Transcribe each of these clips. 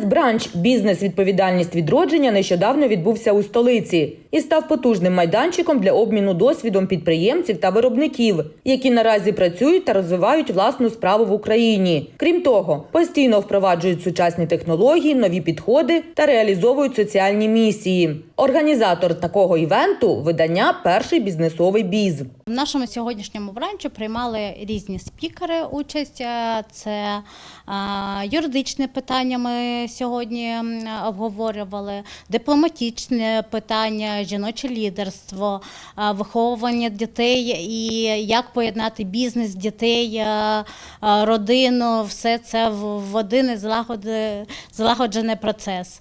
Бізнес-бранч Бізнес-відповідальність відродження нещодавно відбувся у столиці і став потужним майданчиком для обміну досвідом підприємців та виробників, які наразі працюють та розвивають власну справу в Україні. Крім того, постійно впроваджують сучасні технології, нові підходи та реалізовують соціальні місії. Організатор такого івенту видання Перший бізнесовий біз. В нашому сьогоднішньому бранчі приймали різні спікери участь. Е, Це е, юридичне питання ми сьогодні обговорювали, дипломатичне питання, жіноче лідерство, е, виховування дітей і як поєднати бізнес, дітей, е, е, родину, все це в один злагоджений процес.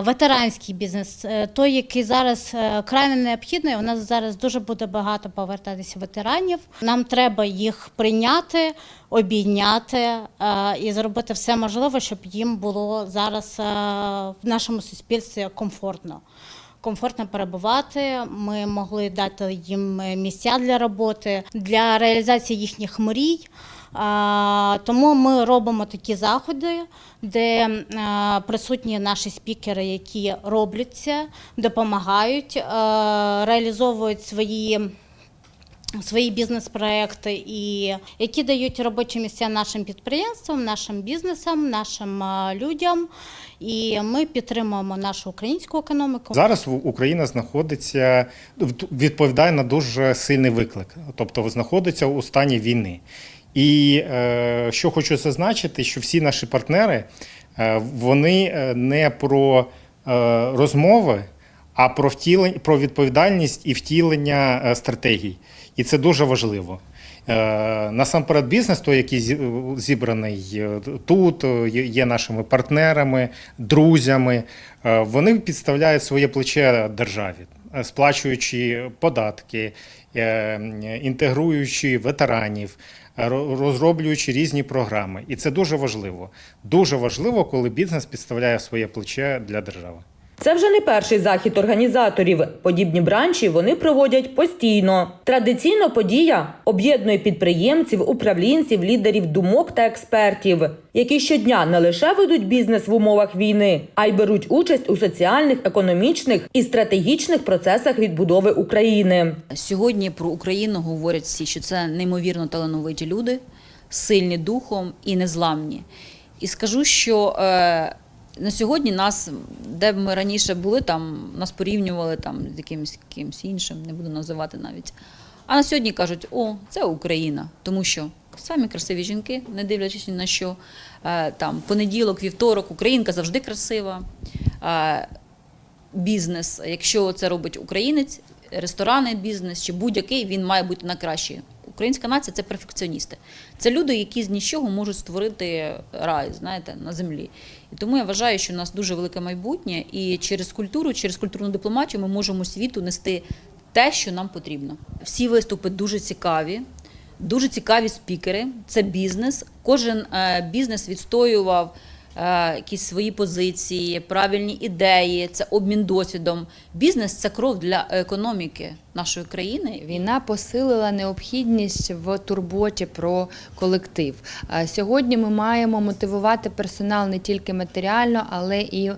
Ветеранський бізнес, той, який зараз крайне необхідний. У нас зараз дуже буде багато повертатися ветеранів. Нам треба їх прийняти, обійняти і зробити все можливе, щоб їм було зараз е, в нашому суспільстві комфортно. Комфортно перебувати, ми могли дати їм місця для роботи, для реалізації їхніх мрій. Тому ми робимо такі заходи, де е, присутні наші спікери, які роблять це, допомагають, е, реалізовують свої. Свої бізнес-проекти, і які дають робочі місця нашим підприємствам, нашим бізнесам, нашим людям. І ми підтримуємо нашу українську економіку. Зараз Україна знаходиться відповідає на дуже сильний виклик, тобто знаходиться у стані війни. І е, що хочу зазначити, що всі наші партнери е, вони е, не про розмови, а про втілення про відповідальність і втілення стратегій. І це дуже важливо. Е, Насамперед, бізнес, той, який зібраний е, тут, е, є- нашими партнерами, друзями. Вони підставляють своє плече державі, сплачуючи податки, інтегруючи ветеранів, розроблюючи різні програми. І це дуже важливо. Дуже важливо, коли бізнес підставляє своє плече для держави. Це вже не перший захід організаторів. Подібні бранчі вони проводять постійно. Традиційно подія об'єднує підприємців, управлінців, лідерів думок та експертів, які щодня не лише ведуть бізнес в умовах війни, а й беруть участь у соціальних, економічних і стратегічних процесах відбудови України. Сьогодні про Україну говорять всі, що це неймовірно талановиті люди, сильні духом і незламні. І скажу, що е, на сьогодні нас, де б ми раніше були, там нас порівнювали там з якимось кимось іншим, не буду називати навіть. А на сьогодні кажуть, о, це Україна, тому що самі красиві жінки, не дивлячись ні на що, е, там понеділок, вівторок, українка завжди красива. Е, бізнес, якщо це робить українець, ресторанний бізнес чи будь-який, він має бути на краще. Українська нація це перфекціоністи. Це люди, які з нічого можуть створити рай, знаєте, на землі. І тому я вважаю, що у нас дуже велике майбутнє, і через культуру, через культурну дипломатію ми можемо світу нести те, що нам потрібно. Всі виступи дуже цікаві. Дуже цікаві спікери. Це бізнес. Кожен е, бізнес відстоював е, якісь свої позиції, правильні ідеї, це обмін досвідом. Бізнес це кров для економіки нашої країни. Війна посилила необхідність в турботі про колектив. Сьогодні ми маємо мотивувати персонал не тільки матеріально, але і е,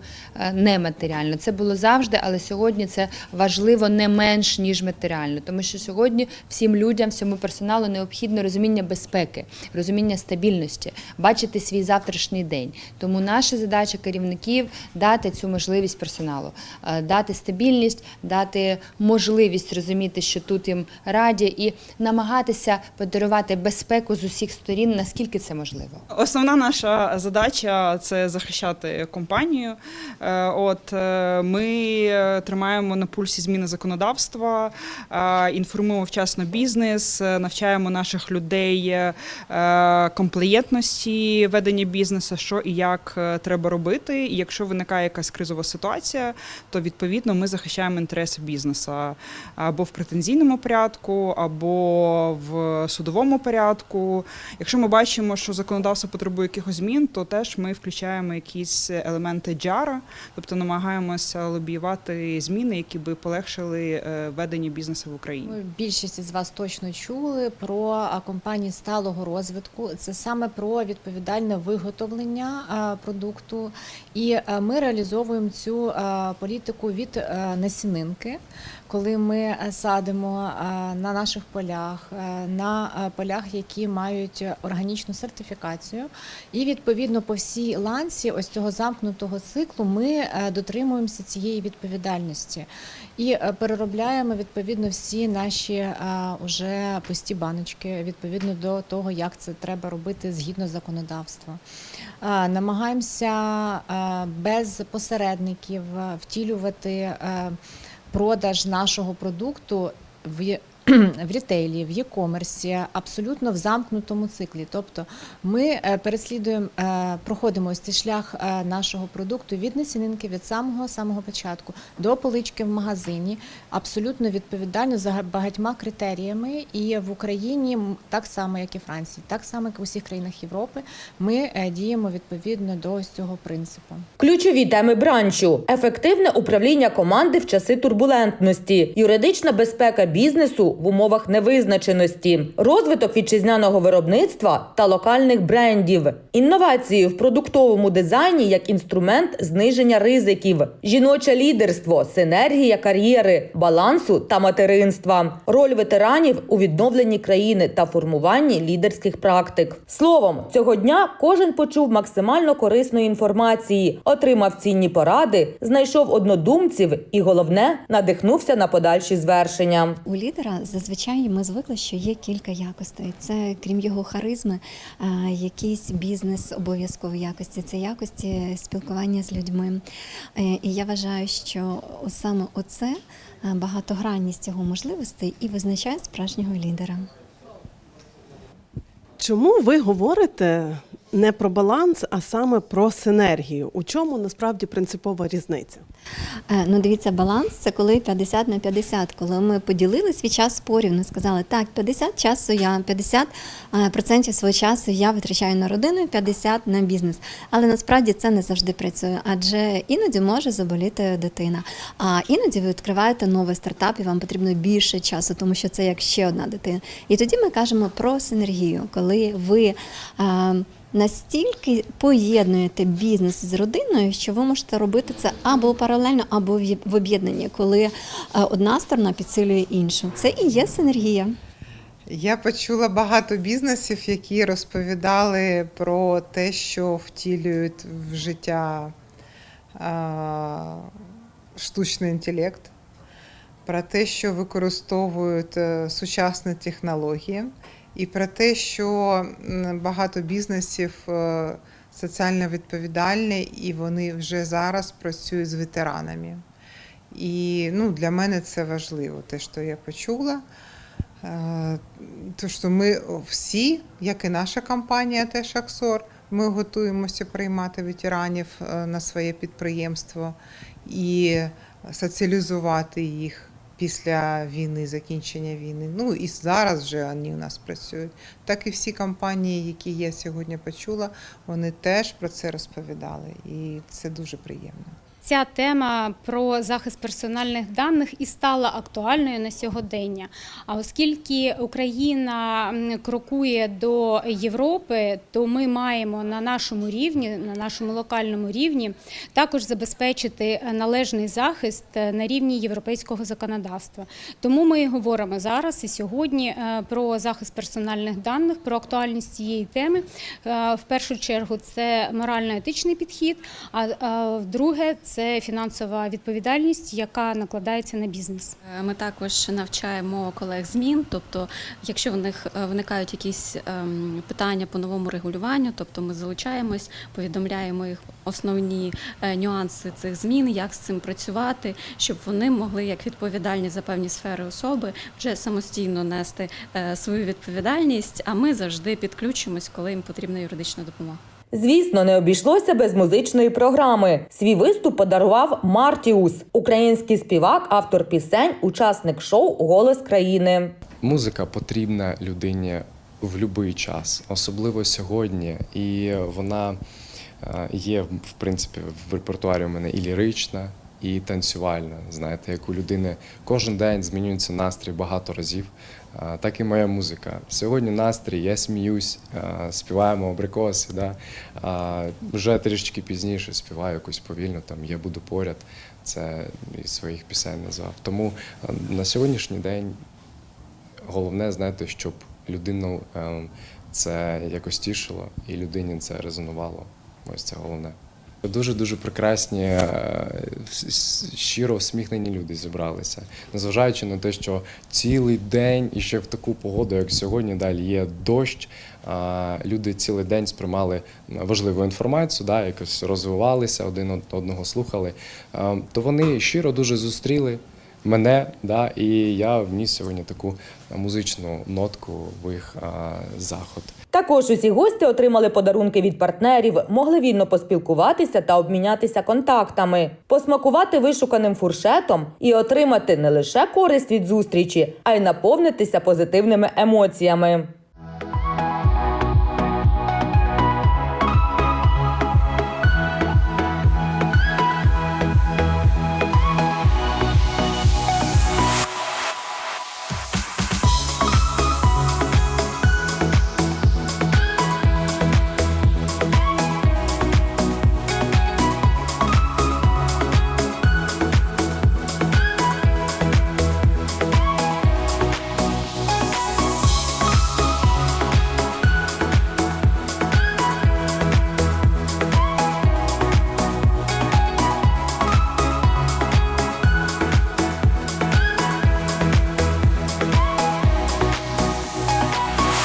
нематеріально. Це було завжди, але сьогодні це важливо не менш ніж матеріально, тому що сьогодні всім людям, всьому персоналу необхідно розуміння безпеки, розуміння стабільності, бачити свій завтрашній день. Тому наша задача керівників дати цю можливість персоналу, е, дати стабільність, дати можливість розуміти, що тут їм раді, і намагатися подарувати безпеку з усіх сторін, наскільки це можливо. Основна наша задача це захищати компанію. Е, От е, ми тримаємо на пульсі зміни законодавства, е, інформуємо вчасно бізнес, навчаємо наших людей комплієнтності ведення бізнесу, що і як треба робити. І якщо виникає якась кризова ситуація, то відповідно ми захищаємо інтереси бізнесу. Або в претензійному порядку, або в судовому порядку. Якщо ми бачимо, що законодавство потребує якихось змін, то теж ми включаємо якісь елементи джара, тобто намагаємося лобіювати зміни, які би полегшили е, ведення бізнесу в Україні. Більшість із вас точно чули про компанії сталого розвитку. Це саме про відповідальне виготовлення продукту. І ми реалізовуємо цю політику від а, насінинки, коли ми садимо на наших полях, на полях, які мають органічну сертифікацію. І відповідно по всій ланці ось цього замкнутого циклу ми е, дотримуємося цієї відповідальності і е, переробляємо відповідно всі наші е, уже пусті баночки відповідно до того, як це треба робити згідно законодавства. Е, Намагаємося е, без посередників е, втілювати е, продаж нашого продукту в в рітейлі, в e-комерсі, абсолютно в замкнутому циклі. Тобто ми е, переслідуємо, е, проходимо ось цей шлях е, нашого продукту від насінинки, від самого самого початку до полички в магазині, абсолютно відповідально за багатьма критеріями. І в Україні так само, як і Франції, так само, як в усіх країнах Європи, ми діємо відповідно до ось цього принципу. Ключові теми бранчу: ефективне управління команди в часи турбулентності, юридична безпека бізнесу в умовах невизначеності, розвиток вітчизняного виробництва та локальних брендів, інновації в продуктовому дизайні як інструмент зниження ризиків, жіноче лідерство, синергія кар'єри, балансу та материнства, роль ветеранів у відновленні країни та формуванні лідерських практик. Словом, цього дня кожен почув максимально корисної інформації, отримав цінні поради, знайшов однодумців і головне надихнувся на подальші звершення. У лідера зазвичай ми звикли, що є кілька якостей. Це крім його харизми, е, якийсь бізнес обов'язкові якості. Це якості спілкування з людьми. Е, І я вважаю, що саме оце е, багатогранність його можливостей і визначає справжнього лідера. Чому ви говорите не про баланс, а саме про синергію? У чому насправді принципова різниця? Е, Ну, дивіться, баланс це коли 50 на 50, коли ми поділили свій час порівну, сказали, так, 50 часу я 50 е, процентів свого часу я витрачаю на родину, 50 на бізнес. Але насправді це не завжди працює, адже іноді може заболіти дитина. А іноді ви відкриваєте новий стартап, і вам потрібно більше часу, тому що це як ще одна дитина. І тоді ми кажемо про синергію, коли ви. Настільки поєднуєте бізнес з родиною, що ви можете робити це або паралельно, або в в об'єднанні, коли е, одна сторона підсилює іншу. Це і є синергія. Я почула багато бізнесів, які розповідали про те, що втілюють в життя а, штучний інтелект, про те, що використовують е, сучасні технології, і про те, що багато бізнесів е, соціально відповідальні, і вони вже зараз працюють з ветеранами. І ну, для мене це важливо, те, що я почула. Е, То, що ми всі, як і наша компанія, теж Аксор, ми готуємося приймати ветеранів е, на своє підприємство і соціалізувати їх після війни, закінчення війни. Ну і зараз вже вони у нас працюють. Так і всі компанії, які я сьогодні почула, вони теж про це розповідали, і це дуже приємно. Ця тема про захист персональних даних і стала актуальною на сьогодення. А оскільки Україна крокує до Європи, то ми маємо на нашому рівні, на нашому локальному рівні, також забезпечити належний захист е, на рівні європейського законодавства. Тому ми говоримо зараз і сьогодні е, про захист персональних даних, про актуальність цієї теми. Е, В першу чергу це морально-етичний підхід, а е, вдруге це фінансова відповідальність, яка накладається на бізнес. Е, Ми також навчаємо колег змін, тобто, якщо в них е, виникають якісь ем, питання по новому регулюванню, тобто ми залучаємось, повідомляємо їх основні е, нюанси цих змін, як з цим працювати, щоб вони могли як відповідальні за певні сфери особи вже самостійно нести свою відповідальність. А ми завжди підключимось, коли їм потрібна юридична допомога. Звісно, не обійшлося без музичної програми. Свій виступ подарував Мартіус, український співак, автор пісень, учасник шоу Голос країни. Музика потрібна людині в будь-який час, особливо сьогодні. І вона е, є, в принципі, в репертуарі у мене і лірична, і танцювальна. Знаєте, як у людини кожен день змінюється настрій багато разів. Так і моя музика. Сьогодні настрій, я сміюсь, співаємо абрикоси. Да? Вже трішечки пізніше співаю якусь повільно, там я буду поряд. Це із своїх пісень назвав. Тому на сьогоднішній день головне, знаєте, щоб людину ем, це якось тішило і людині це резонувало. Ось це головне. Дуже дуже прекрасні, е, щиро всміхнені люди зібралися, незважаючи на те, що цілий день і ще в таку погоду, як сьогодні, далі є дощ. Люди цілий день сприймали важливу інформацію, да, якось розвивалися, один одного слухали. Е, То вони щиро дуже зустріли мене, да, і я вніс сьогодні таку музичну нотку в їх заход. Також усі гості отримали подарунки від партнерів, могли вільно поспілкуватися та обмінятися контактами, посмакувати вишуканим фуршетом і отримати не лише користь від зустрічі, а й наповнитися позитивними емоціями.